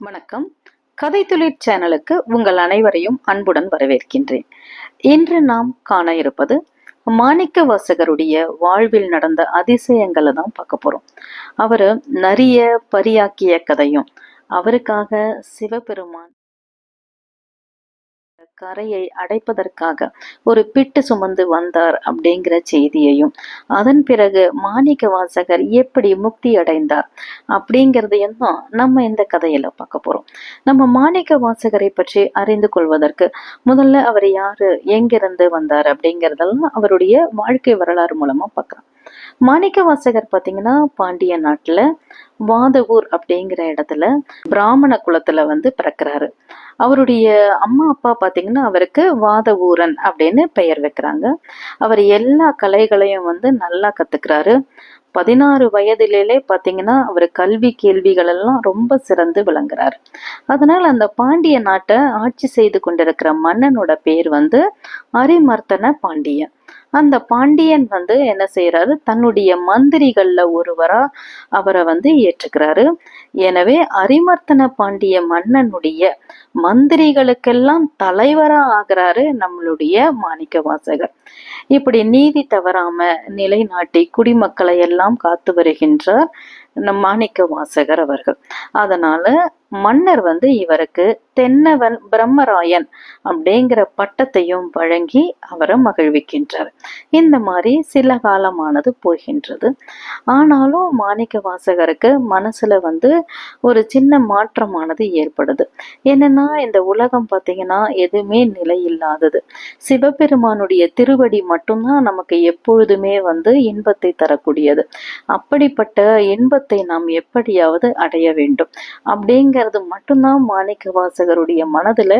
வணக்கம். கதை தொழிற் சேனலுக்கு உங்கள் அனைவரையும் அன்புடன் வரவேற்கின்றேன். இன்று நாம் காண இருப்பது மாணிக்க வாசகருடைய வாழ்வில் நடந்த அதிசயங்களை தான் பார்க்க போறோம். அவரு நிறைய பரியாக்கிய கதையும் அவருக்காக சிவபெருமான் கரையை அடைப்பதற்காக ஒரு பிட்டு சுமந்து வந்தார் அப்படிங்கிற செய்தியையும் அதன் பிறகு மாணிக்க வாசகர் எப்படி முக்தி அடைந்தார் அப்படிங்கிறதையும் தான் நம்ம இந்த கதையில பார்க்க போறோம். நம்ம மாணிக்க வாசகரை பற்றி அறிந்து கொள்வதற்கு முதல்ல அவர் யாரு எங்கிருந்து வந்தார் அப்படிங்கிறதெல்லாம் அவருடைய வாழ்க்கை வரலாறு மூலமா பார்க்கலாம். மாணிக்க வாசகர் பார்த்தீங்கன்னா பாண்டிய நாட்டுல வாதவூர் அப்படிங்கிற இடத்துல பிராமண குலத்துல வந்து பிறக்கிறாரு. அவருடைய அம்மா அப்பா பார்த்தீங்கன்னா அவருக்கு வாதவூரன் அப்படின்னு பெயர் வைக்கிறாங்க. அவர் எல்லா கலைகளையும் வந்து நல்லா கத்துக்கிறாரு. பதினாறு வயதிலே பார்த்தீங்கன்னா அவர் கல்வி கேள்விகள் எல்லாம் ரொம்ப சிறந்து விளங்குறாரு. அதனால அந்த பாண்டிய நாட்டை ஆட்சி செய்து கொண்டிருக்கிற மன்னனோட பேர் வந்து அரிமர்த்தன பாண்டியன். அந்த பாண்டியன் வந்து என்ன செய்யறாரு தன்னுடைய மந்திரிகள்ல ஒருவரா அவரை வந்து ஏற்றுக்கிறாரு. எனவே அரிமர்த்தன பாண்டிய மன்னனுடைய மந்திரிகளுக்கெல்லாம் தலைவரா ஆகிறாரு நம்மளுடைய மாணிக்க வாசகர் இப்படி நீதி தவறாம நிலைநாட்டி குடிமக்களை எல்லாம் காத்து வருகின்றார் நம் மாணிக்க வாசகர் அவர்கள். அதனால மன்னர் வந்து இவருக்கு தென்னவன் பிரம்மராயன் அப்படிங்கிற பட்டத்தையும் வழங்கி அவரை மகிழ்விக்கின்றார். இந்த மாதிரி சில காலமானது போகின்றது. ஆனாலும் மாணிக்க வாசகருக்கு மனசுல வந்து ஒரு சின்ன மாற்றமானது ஏற்படுது. என்னன்னா இந்த உலகம் பார்த்தீங்கன்னா எதுவுமே நிலை இல்லாதது சிவபெருமானுடைய திருவடி மட்டும்தான் நமக்கு எப்பொழுதுமே வந்து இன்பத்தை தரக்கூடியது. அப்படிப்பட்ட இன்பத்தை நாம் எப்படியாவது அடைய வேண்டும். அப்படிங்கிறது மட்டும்தான் மாணிக்க வாசகருடைய மனதுல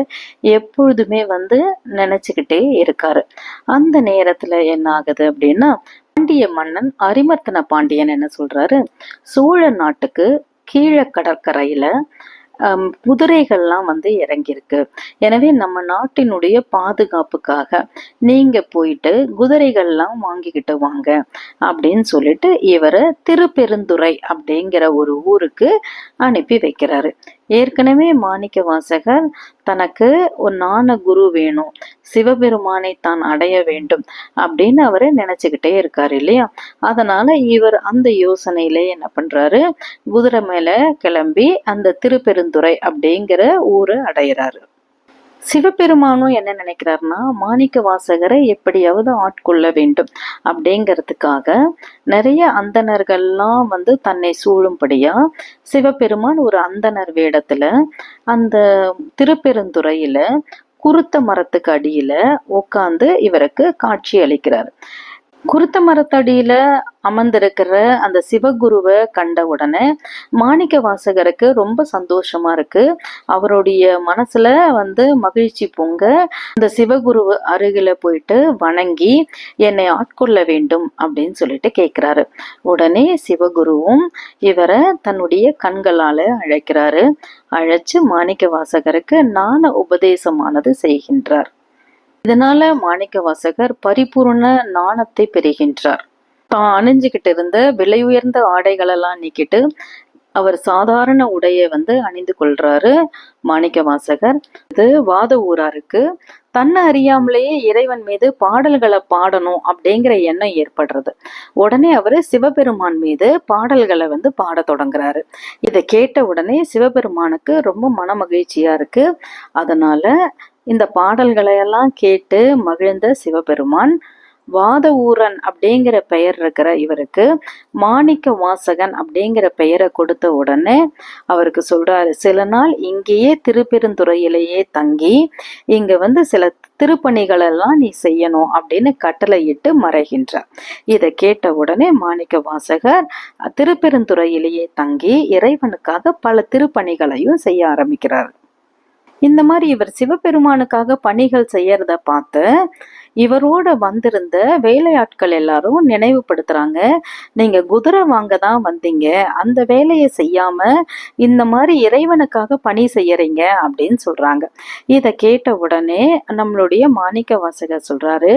எப்பொழுதுமே வந்து நினைச்சுக்கிட்டே இருக்காரு. அந்த நேரத்துல என்ன ஆகுது அப்படின்னா பாண்டிய மன்னன் அரிமர்த்தன பாண்டியன் என்ன சொல்றாரு? சோழ நாட்டுக்கு கீழ கடற்கரையில குதிரைகள்லாம் வந்து இறங்கியிருக்கு. எனவே நம்ம நாட்டினுடைய பாதுகாப்புக்காக நீங்க போயிட்டு குதிரைகள்லாம் வாங்கிக்கிட்டு வாங்க அப்படின்னு சொல்லிட்டு இவரை திருப்பெருந்துறை அப்படிங்கிற ஒரு ஊருக்கு அனுப்பி வைக்கிறாரு. ஏற்கனவே மாணிக்க வாசகர் தனக்கு ஒரு ஞான குரு வேணும் சிவபெருமானை தான் அடைய வேண்டும் அப்படின்னு அவரு நினைச்சுக்கிட்டே இருக்காரு இல்லையா? அதனால இவர் அந்த யோசனையிலே என்ன பண்றாரு? குதிரை மேல கிளம்பி அந்த திருப்பெருந்துறை அப்படிங்கிற ஊரை அடையிறாரு. சிவபெருமானும் என்ன நினைக்கிறாருன்னா மாணிக்க வாசகரை எப்படியாவது ஆட்கொள்ள வேண்டும் அப்படிங்கிறதுக்காக நிறைய அந்தணர்கள்லாம் வந்து தன்னை சூழும்படியா சிவபெருமான் ஒரு அந்தணர் வேடத்துல அந்த திருப்பெருந்துறையில குருத்த மரத்துக்கு அடியில உட்காந்து இவருக்கு காட்சி அளிக்கிறார். குருத்த மரத்தடியில அமர்ந்திருக்கிற அந்த சிவகுருவை கண்ட உடனே மாணிக்க வாசகருக்கு ரொம்ப சந்தோஷமா இருக்கு. அவருடைய மனசுல வந்து மகிழ்ச்சி பொங்க அந்த சிவகுரு அருகில போயிட்டு வணங்கி என்னை ஆட்கொள்ள வேண்டும் அப்படின்னு சொல்லிட்டு கேட்கிறாரு உடனே சிவகுருவும் இவரை தன்னுடைய கண்களால அழைக்கிறாரு. அழைச்சு மாணிக்க வாசகருக்கு நான உபதேசமானது செய்கின்றார். இதனால மாணிக்க வாசகர் பரிபூர்ண நாணத்தை பெறுகின்றார். தான் அணிஞ்சுகிட்டு இருந்த விலை உயர்ந்த ஆடைகளெல்லாம் நீக்கிட்டு அவர் சாதாரண உடையை வந்து அணிந்து கொள்றாரு மாணிக்க வாசகர். இது வாத ஊராருக்கு தன்னை அறியாமலேயே இறைவன் மீது பாடல்களை பாடணும் அப்படிங்கிற எண்ணம் ஏற்படுறது. உடனே அவர் சிவபெருமான் மீது பாடல்களை வந்து பாட தொடங்குறாரு. இதை கேட்ட உடனே சிவபெருமானுக்கு ரொம்ப மன மகிழ்ச்சியா இருக்கு. அதனால இந்த பாடல்களையெல்லாம் கேட்டு மகிழ்ந்த சிவபெருமான் வாத ஊரன் அப்படிங்கிற பெயர் இருக்கிற இவருக்கு மாணிக்க வாசகன் அப்படிங்கிற பெயரை கொடுத்த உடனே அவருக்கு சொல்றாரு சில நாள் இங்கேயே திருப்பெருந்துறையிலேயே தங்கி இங்க வந்து சில திருப்பணிகள் எல்லாம் நீ செய்யணும் அப்படின்னு கட்டளையிட்டு மறைகின்றார். இதை கேட்ட உடனே மாணிக்க வாசகர் திருப்பெருந்துறையிலேயே தங்கி இறைவனுக்காக பல திருப்பணிகளையும் செய்ய ஆரம்பிக்கிறார். இந்த மாதிரி இவர் சிவபெருமானுக்காக பணிகள் செய்யறத பார்த்து இவரோட வந்திருந்த வேலையாட்கள் எல்லாரும் நினைவுபடுத்துறாங்க. நீங்க குதிரை வாங்க தான் வந்தீங்க. அந்த வேலையை செய்யாம இந்த மாதிரி இறைவனுக்காக பணி செய்யறீங்க அப்படின்னு சொல்றாங்க. இதை கேட்ட உடனே நம்மளுடைய மாணிக்க வாசகர் சொல்றாரு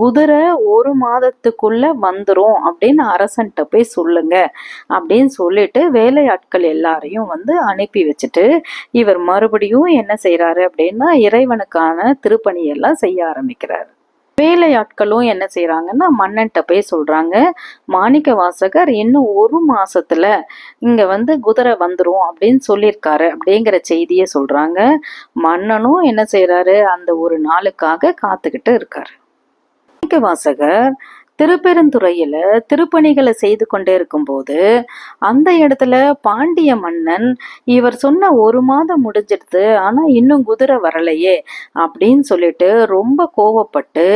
குதிரை ஒரு மாதத்துக்குள்ள வந்துரும் அப்படின்னு அரசன்ட்ட போய் சொல்லுங்க அப்படின்னு சொல்லிட்டு வேலையாட்கள் எல்லாரையும் வந்து அனுப்பி வச்சுட்டு இவர் மறுபடியும் என்ன செய்யறாரு அப்படின்னா இறைவனுக்கான திருப்பணியெல்லாம் செய்ய ஆரம்பிக்கிறார். வேலையாட்களும் என்ன செய்கிறாங்கன்னா மன்னன்ட்ட போய் சொல்கிறாங்க மாணிக்க வாசகர் இன்னும் ஒரு மாதத்தில் இங்கே வந்து குதிரை வந்துடும் அப்படின்னு சொல்லியிருக்காரு அப்படிங்கிற செய்தியை சொல்கிறாங்க மன்னனும் என்ன செய்கிறாரு அந்த ஒரு நாளுக்காக காத்துக்கிட்டு இருக்காரு. மாணிக்க வாசகர் திருப்பெருந்துறையில திருப்பணிகளை செய்து கொண்டே இருக்கும்போது அந்த இடத்துல பாண்டிய மன்னன் இவர் சொன்ன ஒரு மாதம் முடிஞ்சிடுது ஆனா இன்னும் குதிரை வரலையே அப்படின்னு சொல்லிட்டு ரொம்ப கோவப்பட்டு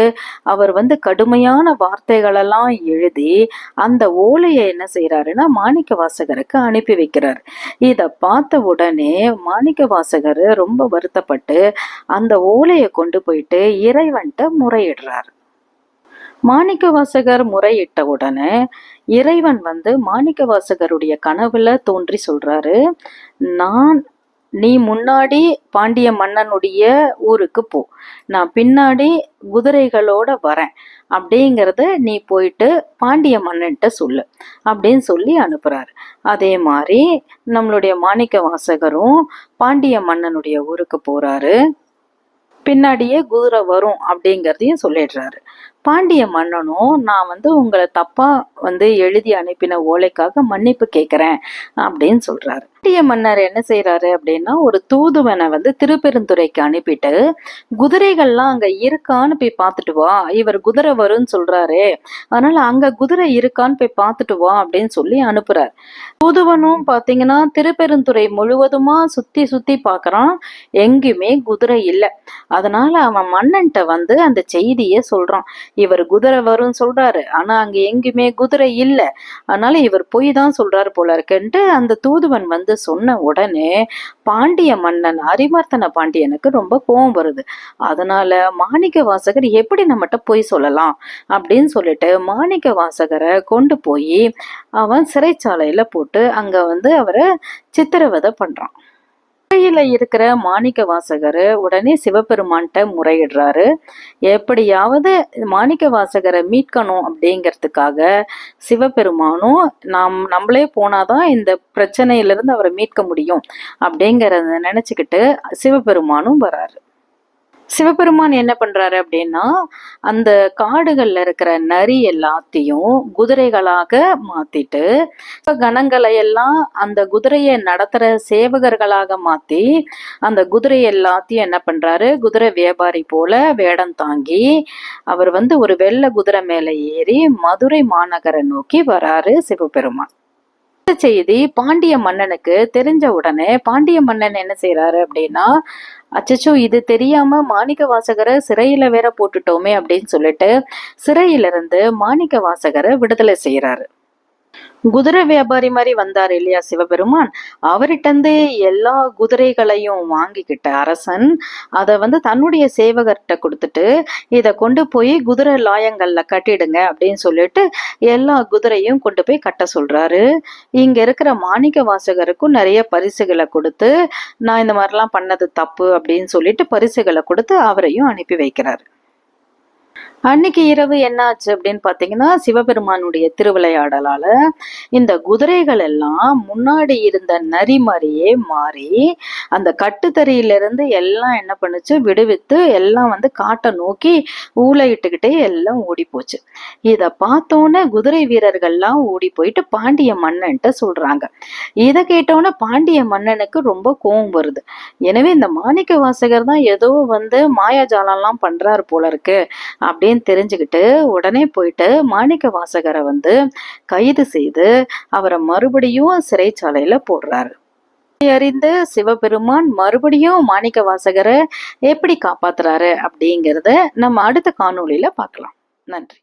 அவர் வந்து கடுமையான வார்த்தைகளெல்லாம் எழுதி அந்த ஓலையை என்ன செய்யறாருன்னா மாணிக்க வாசகருக்கு அனுப்பி வைக்கிறார். இதை பார்த்த உடனே மாணிக்க வாசகர் ரொம்ப வருத்தப்பட்டு அந்த ஓலையை கொண்டு போயிட்டு இறைவன்ட்ட முறையிடுறார். மாணிக்க வாசகர் முறையிட்ட உடனே இறைவன் வந்து மாணிக்க வாசகருடைய கனவுல தோன்றி சொல்றாரு நான் நீ முன்னாடி பாண்டிய மன்னனுடைய ஊருக்கு போ. நான் பின்னாடி குதிரைகளோட வரேன். அப்படிங்கிறத நீ போயிட்டு பாண்டிய மன்னன்ட்ட சொல்லு. அப்படின்னு சொல்லி அனுப்புறாரு. அதே மாதிரி நம்மளுடைய மாணிக்க வாசகரும் பாண்டிய மன்னனுடைய ஊருக்கு போறாரு. பின்னாடியே குதிரை வரும் அப்படிங்கிறதையும் சொல்லிடுறாரு. பாண்டிய மன்னனும் நான் வந்து உங்களை தப்பா வந்து எழுதி அனுப்பின ஓலைக்காக மன்னிப்பு கேட்குறேன் அப்படின்னு சொல்றாரு. பாண்டிய மன்னர் என்ன செய்யறாரு அப்படின்னா ஒரு தூதுவனை வந்து திருப்பெருந்துறைக்கு அனுப்பிட்டு குதிரைகள்லாம் அங்க இருக்கான்னு போய் பார்த்துட்டு வா இவர் குதிரை வரும்னு சொல்றாரு அதனால அங்க குதிரை இருக்கான்னு போய் பார்த்துட்டு வா அப்படின்னு சொல்லி அனுப்புறாரு. தூதுவனும் பாத்தீங்கன்னா திருப்பெருந்துறை முழுவதுமா சுத்தி சுத்தி பாக்குறான் எங்கேயுமே குதிரை இல்லை. அதனால அவன் மன்னன்ட்ட வந்து அந்த செய்தியை சொல்றான். இவர் குதிரை வரும்னு சொல்றாரு ஆனா அங்க எங்கேயுமே குதிரை இல்ல. அதனால இவர் பொய் தான் சொல்றாரு போல இருக்குன்ட்டு அந்த தூதுவன் வந்து சொன்ன உடனே பாண்டிய மன்னன் அரிமர்த்தன பாண்டியனுக்கு ரொம்ப கோபம் வருது. அதனால மாணிக்க வாசகர் எப்படி நம்மகிட்ட பொய் சொல்லலாம் அப்படின்னு சொல்லிட்டு மாணிக்க வாசகரை கொண்டு போய் அவன் சிறைச்சாலையில போட்டு அங்க வந்து அவரை சித்திரவதை பண்றான். சிறையில இருக்கிற மாணிக்க வாசகர் உடனே சிவபெருமான்கிட்ட முறையிடுறாரு. எப்படியாவது மாணிக்க வாசகரை மீட்கணும் அப்படிங்கிறதுக்காக சிவபெருமானும் நாம் நம்மளே போனாதான் இந்த பிரச்சனையிலிருந்து அவரை மீட்க முடியும் அப்படிங்கிறத நினச்சிக்கிட்டு சிவபெருமானும் வராரு. சிவபெருமான் என்ன பண்றாரு அப்படின்னா அந்த காடுகள்ல இருக்கிற நரி எல்லாத்தையும் குதிரைகளாக மாத்திட்டு இப்ப கணங்களை எல்லாம் அந்த குதிரையை நடத்துற சேவகர்களாக மாத்தி அந்த குதிரை எல்லாத்தையும் என்ன பண்றாரு? குதிரை வியாபாரி போல வேடம் தாங்கி அவர் வந்து ஒரு வெள்ளை குதிரை மேல ஏறி மதுரை மாநகரை நோக்கி வராரு சிவபெருமான். செய்தி பாண்டிய மன்னனுக்கு தெரிஞ்ச உடனே பாண்டிய மன்னன் என்ன செய்யறாரு அப்படின்னா அச்சச்சோ இது தெரியாம மாணிக்க வாசகரை சிறையில வேற போட்டுட்டோமே அப்படின்னு சொல்லிட்டு சிறையிலிருந்து மாணிக்க வாசகரை விடுதலை செய்யறாரு குதிரை வியாபாரி மாதிரி வந்தார் இல்லையா சிவபெருமான். அவர்கிட்டந்தே எல்லா குதிரைகளையும் வாங்கிக்கிட்ட அரசன் அதை வந்து தன்னுடைய சேவகர்கிட்ட கொடுத்துட்டு இதை கொண்டு போய் குதிரை லாயங்கள்ல கட்டிடுங்க அப்படின்னு சொல்லிட்டு எல்லா குதிரையும் கொண்டு போய் கட்ட சொல்றாரு. இங்க இருக்கிற மாணிக்க வாசகருக்கும் நிறைய பரிசுகளை கொடுத்து நான் இந்த மாதிரிலாம் பண்ணது தப்பு அப்படின்னு சொல்லிட்டு பரிசுகளை கொடுத்து அவரையும் அனுப்பி வைக்கிறாரு. அன்னைக்கு இரவு என்ன ஆச்சு அப்படின்னு பாத்தீங்கன்னா சிவபெருமானுடைய திருவிளையாடலால இந்த குதிரைகள் எல்லாம் முன்னாடி இருந்த நரி மாதிரியே மாறி அந்த கட்டுத்தறியிலிருந்து எல்லாம் என்ன பண்ணுச்சு? விடுவித்து எல்லாம் வந்து காட்டை நோக்கி ஊழையிட்டுக்கிட்டே எல்லாம் ஓடி போச்சு இதை பார்த்தோன்னே குதிரை வீரர்கள்லாம் ஓடி போயிட்டு பாண்டிய மன்னன்ட்ட சொல்றாங்க. இதை கேட்டோன்னே பாண்டிய மன்னனுக்கு ரொம்ப கோவம் வருது. எனவே இந்த மாணிக்க வாசகர் தான் ஏதோ வந்து மாயாஜாலம்லாம் பண்றாரு போல இருக்கு அப்படின்னு தெரிஞ்சுக்கிட்டு உடனே போயிட்டு மாணிக்க வாசகரை வந்து கைது செய்து அவரை மறுபடியும் சிறைச்சாலையில போடுறாரு. அறிந்து சிவபெருமான் மறுபடியும் மாணிக்க வாசகரை எப்படி காப்பாத்துறாரு அப்படிங்கிறத நம்ம அடுத்த காணொளியில பார்க்கலாம். நன்றி.